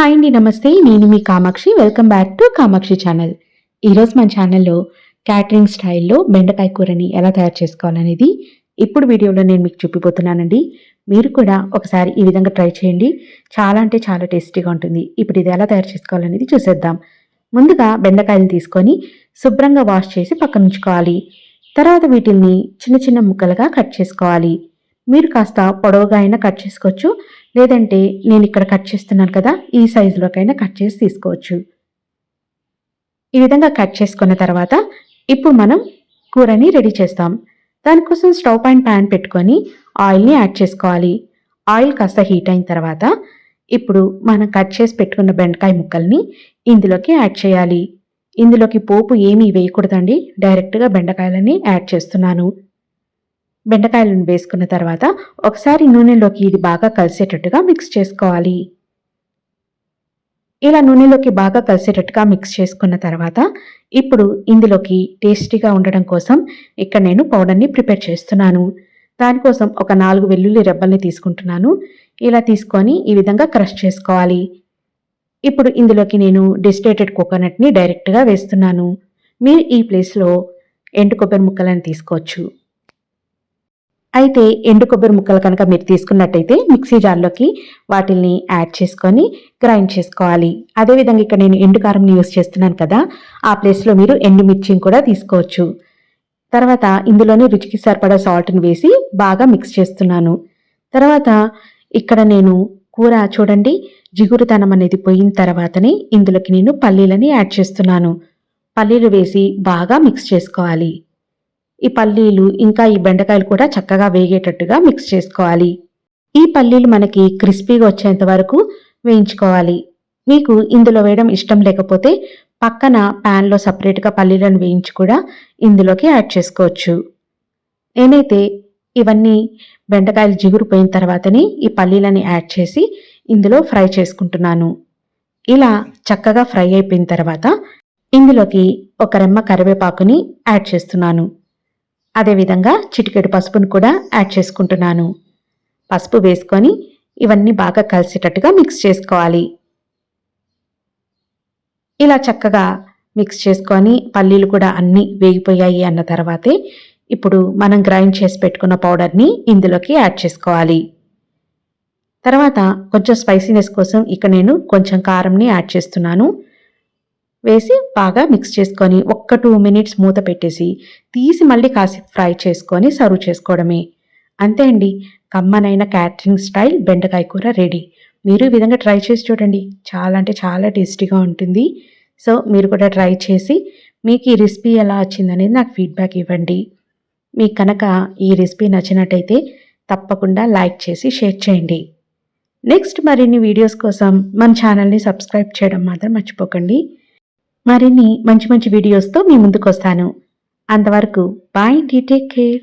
Hi అండి నమస్తే. నేను మీ Kamakshi. Welcome back to Kamakshi channel ఈరోజు మన ఛానల్లో క్యాటరింగ్ స్టైల్లో బెండకాయ కూరని ఎలా తయారు చేసుకోవాలనేది ఇప్పుడు వీడియోలో నేను మీకు చూపిపోతున్నానండి. మీరు కూడా ఒకసారి ఈ విధంగా ట్రై చేయండి. చాలా అంటే చాలా టేస్టీగా ఉంటుంది. ఇప్పుడు ఇది ఎలా తయారు చేసుకోవాలనేది చూసేద్దాం. ముందుగా బెండకాయలు తీసుకొని శుభ్రంగా వాష్ చేసి పక్కన ఉంచుకోవాలి. తర్వాత వీటిల్ని చిన్న చిన్న ముక్కలుగా కట్ చేసుకోవాలి. మీరు కాస్త పొడవుగా అయినా కట్ చేసుకోవచ్చు. లేదంటే నేను ఇక్కడ కట్ చేస్తున్నాను కదా ఈ సైజులోకైనా కట్ చేసి తీసుకోవచ్చు. ఈ విధంగా కట్ చేసుకున్న తర్వాత ఇప్పుడు మనం కూరని రెడీ చేస్తాం. దానికోసం స్టవ్ పైన ప్యాన్ పెట్టుకొని ఆయిల్ని యాడ్ చేసుకోవాలి. ఆయిల్ కాస్త హీట్ అయిన తర్వాత ఇప్పుడు మనం కట్ చేసి పెట్టుకున్న బెండకాయ ముక్కల్ని ఇందులోకి యాడ్ చేయాలి. ఇందులోకి పోపు ఏమీ వేయకూడదండి డైరెక్ట్గా బెండకాయలని యాడ్ చేస్తున్నాను. బెండకాయలను వేసుకున్న తర్వాత ఒకసారి నూనెలోకి ఇది బాగా కలిసేటట్టుగా మిక్స్ చేసుకోవాలి. ఇలా నూనెలోకి బాగా కలిసేటట్టుగా మిక్స్ చేసుకున్న తర్వాత ఇప్పుడు ఇందులోకి టేస్టీగా ఉండడం కోసం ఇక్కడ నేను పౌడర్ని ప్రిపేర్ చేస్తున్నాను. దానికోసం ఒక నాలుగు వెల్లుల్లి రెబ్బల్ని తీసుకుంటున్నాను. ఇలా తీసుకొని ఈ విధంగా క్రష్ చేసుకోవాలి. ఇప్పుడు ఇందులోకి నేను డిస్టేటెడ్ కోకోనట్ని డైరెక్ట్గా వేస్తున్నాను. మీరు ఈ ప్లేస్లో ఎండు కొబ్బరి ముక్కలను తీసుకోవచ్చు. అయితే ఎండు కొబ్బరి ముక్కలు కనుక మీరు తీసుకున్నట్టయితే మిక్సీ జార్లోకి వాటిల్ని యాడ్ చేసుకొని గ్రైండ్ చేసుకోవాలి. అదేవిధంగా ఇక్కడ నేను ఎండు కారంని యూస్ చేస్తున్నాను కదా ఆ ప్లేస్లో మీరు ఎండు మిర్చిని కూడా తీసుకోవచ్చు. తర్వాత ఇందులోనే రుచికి సరిపడా సాల్ట్ని వేసి బాగా మిక్స్ చేస్తున్నాను. తర్వాత ఇక్కడ నేను కూర చూడండి జిగురుతనం అనేది పోయిన తర్వాతనే ఇందులోకి నేను పల్లీలని యాడ్ చేస్తున్నాను. పల్లీలు వేసి బాగా మిక్స్ చేసుకోవాలి. ఈ పల్లీలు ఇంకా ఈ బెండకాయలు కూడా చక్కగా వేగేటట్టుగా మిక్స్ చేసుకోవాలి. ఈ పల్లీలు మనకి క్రిస్పీగా వచ్చేంత వరకు వేయించుకోవాలి. మీకు ఇందులో వేయడం ఇష్టం లేకపోతే పక్కన ప్యాన్లో సపరేట్గా పల్లీలను వేయించి కూడా ఇందులోకి యాడ్ చేసుకోవచ్చు. నేనైతే ఇవన్నీ బెండకాయలు జిగురుపోయిన తర్వాతనే ఈ పల్లీలని యాడ్ చేసి ఇందులో ఫ్రై చేసుకుంటున్నాను. ఇలా చక్కగా ఫ్రై అయిపోయిన తర్వాత ఇందులోకి ఒక రెమ్మ కరివేపాకుని యాడ్ చేస్తున్నాను. అదేవిధంగా చిటికెడు పసుపును కూడా యాడ్ చేసుకుంటున్నాను. పసుపు వేసుకొని ఇవన్నీ బాగా కలిసేటట్టుగా మిక్స్ చేసుకోవాలి. ఇలా చక్కగా మిక్స్ చేసుకొని పల్లీలు కూడా అన్నీ వేగిపోయాయి అన్న తర్వాతే ఇప్పుడు మనం గ్రైండ్ చేసి పెట్టుకున్న పౌడర్ని ఇందులోకి యాడ్ చేసుకోవాలి. తర్వాత కొంచెం స్పైసీనెస్ కోసం ఇక నేను కొంచెం కారంని యాడ్ చేస్తున్నాను. వేసి బాగా మిక్స్ చేసుకొని ఒక్క టూ మినిట్స్ మూత పెట్టేసి తీసి మళ్ళీ కాసి ఫ్రై చేసుకొని సర్వ్ చేసుకోవడమే. అంతే అండి. కమ్మనైన క్యాటరింగ్ స్టైల్ బెండకాయ కూర రెడీ మీరు ఈ విధంగా ట్రై చేసి చూడండి. చాలా అంటే చాలా టేస్టీగా ఉంటుంది. సో మీరు కూడా ట్రై చేసి మీకు ఈ రెసిపీ ఎలా వచ్చిందనేది నాకు ఫీడ్బ్యాక్ ఇవ్వండి. మీకు కనుక ఈ రెసిపీ నచ్చినట్టయితే తప్పకుండా లైక్ చేసి షేర్ చేయండి. నెక్స్ట్ మరిన్ని వీడియోస్ కోసం మన ఛానల్ని సబ్స్క్రైబ్ చేయడం మాత్రం మర్చిపోకండి. మరిన్ని మంచి మంచి వీడియోస్తో మీ ముందుకు వస్తాను అంతవరకు బాయ్ టేక్ కేర్